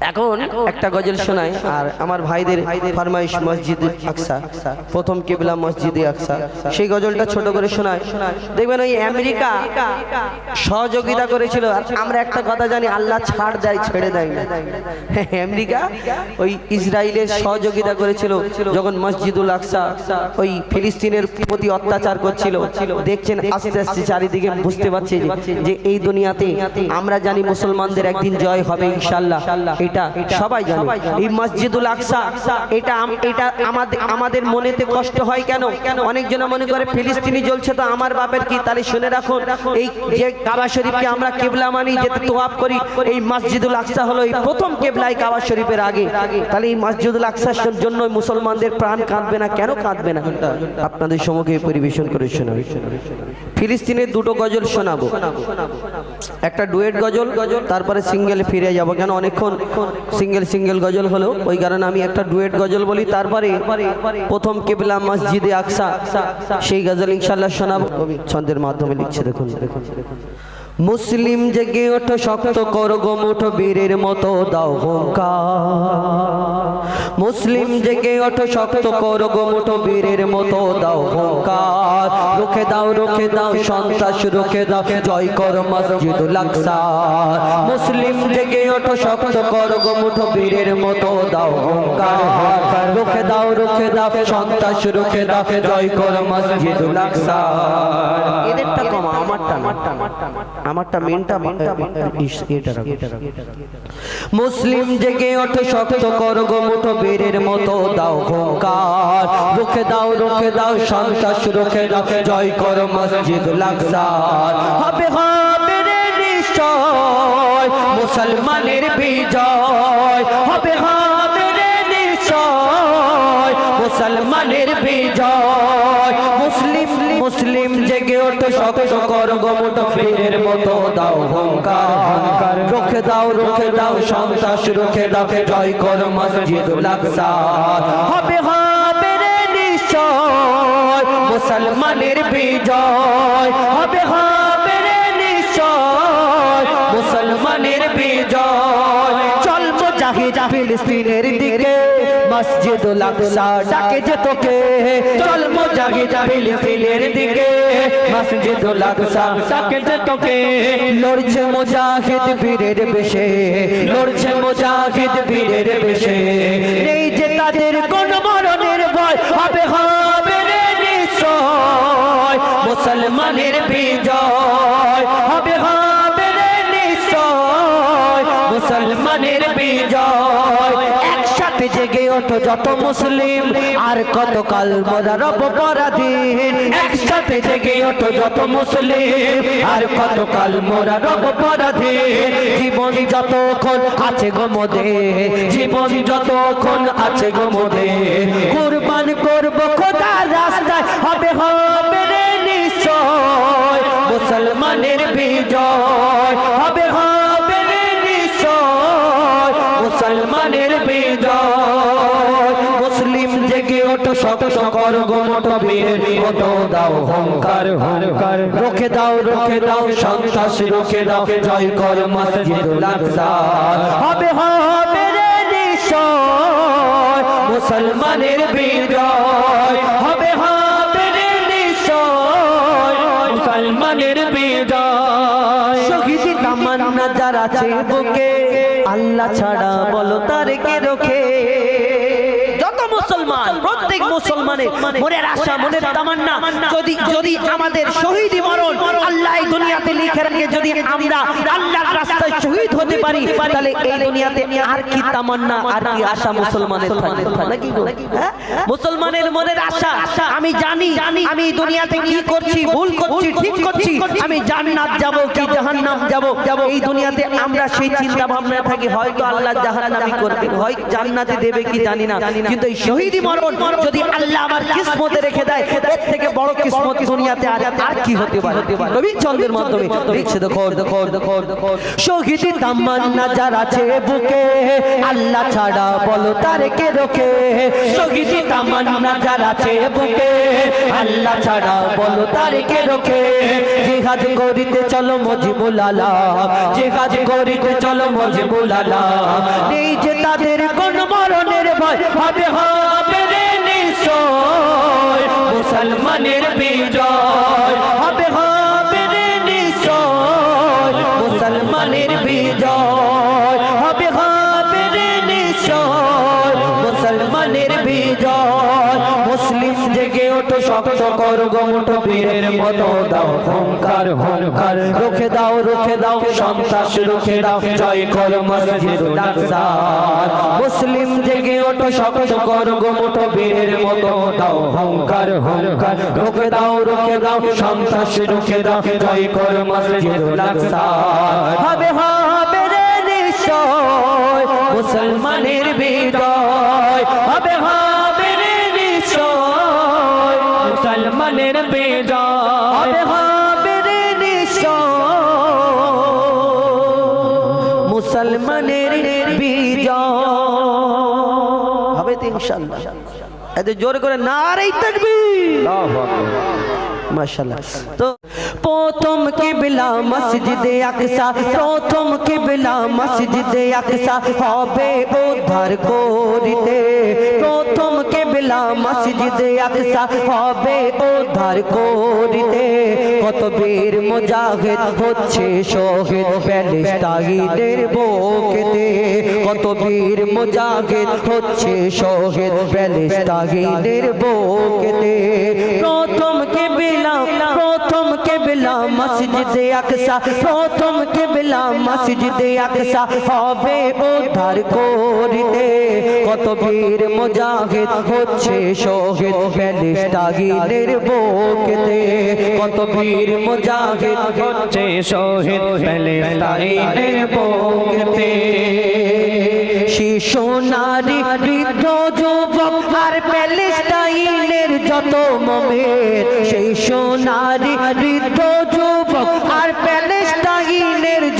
এখন একটা গজল শোনায় আর আমার ভাইদের ফরমাইশ মসজিদ আকসা প্রথম কেবলা মসজিদে আকসা। সেই গজলটা ছোট করে শোনায় দেখবেন ওই আমেরিকা সহযোগিতা করেছিল আর আমরা একটা কথা জানি আল্লাহ ছাড় দেয় ছেড়ে দেয় না। আমেরিকা ওই ইসরায়েলের সহযোগিতা করেছিল যখন মসজিদুল আকসা ওই ফিলিস্তিনের প্রতি অত্যাচার করছিল। দেখছেন আস্তে আস্তে চারিদিকে বুঝতে পারছে যে- যে এই দুনিয়াতে আমরা জানি মুসলমানদের একদিন জয় হবে ইনশাল্লাহ। এটা সবাই জানে। এই মসজিদুল আকসা এটা এটা আমাদের আমাদের মনেতে কষ্ট হয় কেন? অনেকজন মনে করে ফিলিস্তিনি জ্বলছে তো আমার বাপের কি? তাহলে শুনে রাখুন এই যে কাবা শরীফকে আমরা কেবলা মানি যেতে তোয়াব করি এই মসজিদুল আকসা হলো এই প্রথম কেবলাই কাবা শরীফের আগে। তাহলে এই মসজিদুল আকসার জন্য মুসলমানদের প্রাণ কাঁদবে না? কেন কাঁদবে না? আপনাদের সম্মুখে পরিবেশন করে শোনাবে। ফিলিস্তিনের দুটো গজল শোনাবো। একটা ডুয়েট গজল গজল তারপরে সিঙ্গেল ফিরে যাব। কেন? অনেকক্ষণ সিঙ্গেল সিঙ্গেল গজল হলো, ওই কারণে আমি একটা ডুয়েট গজল বলি, তারপরে প্রথম কেবলা মসজিদে আকসা, সেই গজল ইনশাল্লাহ শোনাবো। ছন্দের মাধ্যমে লিখছে দেখুন দেখুন। মুসলিম জেগে ওঠো, শক্ত করো গো মুঠো বীরের মতো দাও হুঙ্কার। মুসলিম জেগে ওঠো, শক্ত করো গো মুঠো বীরের মতো দাও হুঙ্কার। রুখে দাও রুখে দাও, সন্ত্রাস রুখে দাও, জয় করো মসজিদুল আকসা মুসলিম জেগে ওঠো, শক্ত করো গো মুঠো বীরের মতো দাও হুঙ্কার। রুখে দাও রুখে দাও, সন্ত্রাস রুখে দাও, জয় করো এদেরটা কম আমারটা না আমারটা মেনটা এটা মুসলিম জেগে ওঠো শক্ত করো গো মুঠো বীরের মতো দাও হুঙ্কার রুখে দাও রুখে দাও সন্ত্রাস রুখে দাও জয় করো মসজিদ লাগসার হবে হবে রে নিশ্চয় মুসলমানের বিজয় হবে হবে রে নিশ্চয় মুসলমানের বিজয় শক্ত কর গোমুটো ফিরের মতো দাও হুঙ্কার। হুঙ্কার। রুখে দাও রুখে দাও সন্ত্রাস রুখে দাও জয় কর মসজিদুল আকসা হবে হবে রে নিশ্চয় মুসলমানের বিজয়। হবে হবে রে নিশ্চয় মুসলমানের বিজয়। চল মুজাহিদ ফিলিস্তিনের দিকে। মসজিদুল আকসা ডাকে যে তোকে। চল মুজাহিদ ফিলিস্তিনের দিকে। মসজিদুল আকসা ডাকে যে তোকে। লড়ছে মুজাহিদ বীরের বেশে। লড়ছে মুজাহিদ বীরের বেশে। নেই যে তাদের কোন মরণের ভয়, হবে হবে রে নিশ্চয়। মুসলমানের বিজয়, হবে হবে রে নিশ্চয়। মুসলমানের বিজয় ওঠো যত মুসলিম, আর কত কাল মোরা রব পরাধীন একসাথে জেগে ওঠো যত মুসলিম, আর কত কাল মোরা রব পরাধীন জীবন যতক্ষণ আছে গোমদে জীবন যতক্ষণ আছে গোমদে কুরবান করব খোদার রাস্তায়, হবে হবে নিশ্চয়। মুসলমানের বিজয় ওঠো শক্ত বীরের মতো দাও হংকার হংকার। রোখে দাও রোখে দাও রোখে দাও, জয় কর হবে হবে রে নিশ্চয় মুসলমানের বিজয়। হবে হবে রে মুসলমানের বিজয়। শহীদ তামান্না যারা আছে বুকে, আল্লাহ ছাড়া মুসলমানের মনের আশা মনের তামান্না। যদি যদি আমাদের শহীদ মরণ আল্লাহ দুনিয়াতে লিখে রাখে যদি আমরা আল্লাহর রাস্তায় শহীদ হতে পারি তাহলে এই দুনিয়াতে আর কি তামান্না আর কি আশা মুসলমানের থাকবে? নাকি হ্যাঁ? মুসলমানের মনের আশা। আমি জানি আমি দুনিয়াতে কি করছি ভুল করছি ঠিক করছি। আমি জান্নাত যাব কি জাহান্নাম যাব। এই দুনিয়াতে আমরা সেই চিন্তা ভাবনা থাকি হয়তো আল্লাহ জাহান্নামি করবে হয় জান্নাতে দেবে কি জানি না। কিন্তু এই শহীদি মরণ যদি আল্লাহ চন্দ্রের মাধ্যমে। লিখছে দেখো দেখো দেখো দেখো। শহীদি তামান্না যার আছে বুকে, আল্লাহ ছাড়া বলো তার কে রোকে শহীদি তামান্না যার আছে বুকে, আল্লাহ ছাড়া বলো তার কে রোকে জিহাদ করিতে চলো মজিবুল আলাম জিহাদ করিতে চলো মজিবুল আলাম নেই যে তাদের কোন মরণের ভয়, হবে হবে রে। নিশ্চয় মুসলমানের বিজয় হবে মতো দাও রুখে দাও জয় মুসলিম জেগে ওঠো, শক্ত কর গোমুঠ বীরের মতো দাও হংকার হংকার রুখে দাও রুখে দাও, সন্ত্রাস রুখে দাও জয় কর মসজিদ মুসলমানের বিজয়। হবে হবে মুসলমানের বিজয় হবে রে নিশ্চয় মুসলমানের বিজয়। হবে তো ইনশাআল্লাহ। এত জোর করে নারেই তাকবীর। মাশাআল্লাহ। তো প্রথম কিবলা মসজিদে আকসা প্রথম কিবলা মসজিদে আকসা হবে উদ্ধার করিতে। কিবলা মসজিদে আকসা হবে উদ্ধার করিতে। কত বীর মুজাহিদ হচ্ছে শহীদ প্যালেস্টাইনের বুকেতে। কত বীর মুজাহিদ হচ্ছে শহীদ প্যালেস্টাইনের বুকেতে। প্রথম কেবিলা প্রথম কেবিলা মসজিদে আকসা, প্রথম কেবিলা মসজিদে আকসা হবে উদ্ধার করিতে। কত বীর মুজাহিদ হচ্ছে শহীদ প্যালেস্টাইনের বুকেতে। কত বীর মুজাহিদ হচ্ছে শহীদ প্যালেস্টাইনের বুকেতে। শিশু, নারী, বৃদ্ধ, যুবক আর প্যালেস্টাইনের যত মমের শিশু, নারী, বৃদ্ধ, যুবক আর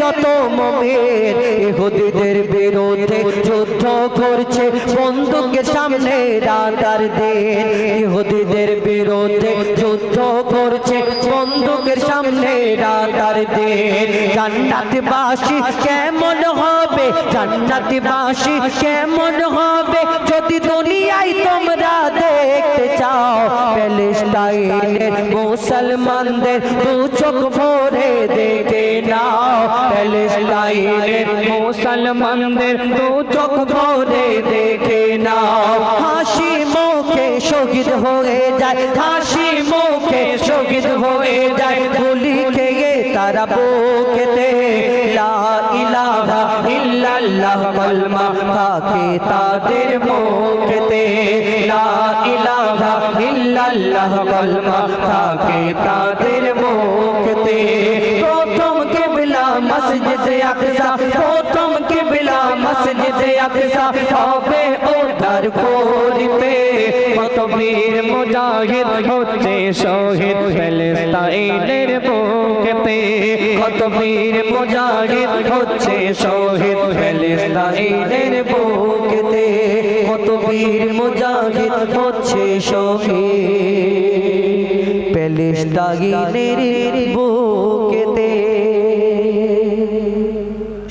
যত মমের ইহুদিদের বিরুদ্ধে যুদ্ধ করছে, বন্দুকের সামনে রাতার দিন। ইহুদিদের বিরুদ্ধে যুদ্ধ করছে, বন্দুকের সামনে রাতার দিন। জান্নাতবাসী কেমন হবে? জান্নাতবাসী কেমন হবে? যদি দুনিয়ায় তোমরা দেখতে চাও প্যালেস্টাইনের মুসলমানদের দু চোখ ভরে দেখে নাও প্যালেস্টাইনের মুসলমানদের দু চোখ ভরে দেখে নাও। হাসি মুখে শহীদ হয়ে যায়, হাসি মুখে শহীদ হয়ে যায়। গুলি খেয়ে তারা বুকেতে লা ইলাহা ইল্লাল্লাহ কলমা থাকে তাদের মুখেতে লা ইলাহা ইল্লাল্লাহ কলমা থাকে তাদের মুখেতে প্রথম কিবলা মসজিদ আকসা প্রথম কিবলা মসজিদ আকসা হবে উদ্ধার করিতে কত বীর মুজাহিদ হচ্ছে শহীদ প্যালেস্টাইনের বুকেতে কত মুজাহিদ হচ্ছে শহীদ প্যালেস্টাইনের বুকেতে কত মুজাহিদ হচ্ছে শহীদ প্যালেস্টাইনের বুকেতে